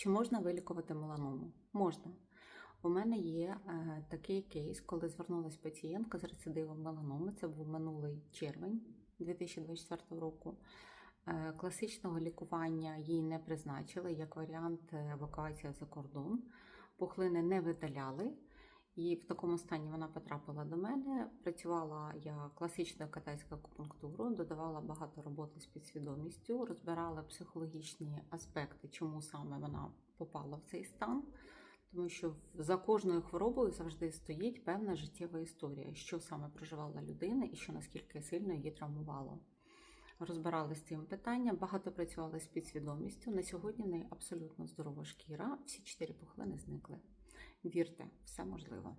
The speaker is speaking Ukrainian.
Чи можна вилікувати меланому? Можна. У мене є е, такий кейс, коли звернулася пацієнтка з рецидивом меланоми. Це був минулий червень 2024 року. Е, класичного лікування їй не призначили як варіант е, евакуація за кордон. Пухлини не видаляли. І в такому стані вона потрапила до мене. Працювала я класичною китайською акупунктурою, додавала багато роботи з підсвідомістю, розбирала психологічні аспекти, чому саме вона попала в цей стан. Тому що за кожною хворобою завжди стоїть певна життєва історія, що саме проживала людина і що наскільки сильно її травмувало. Розбирали з цим питанням, багато працювали з підсвідомістю. На сьогодні в неї абсолютно здорова шкіра, всі чотири пухлини зникли. Вірте, все можливо.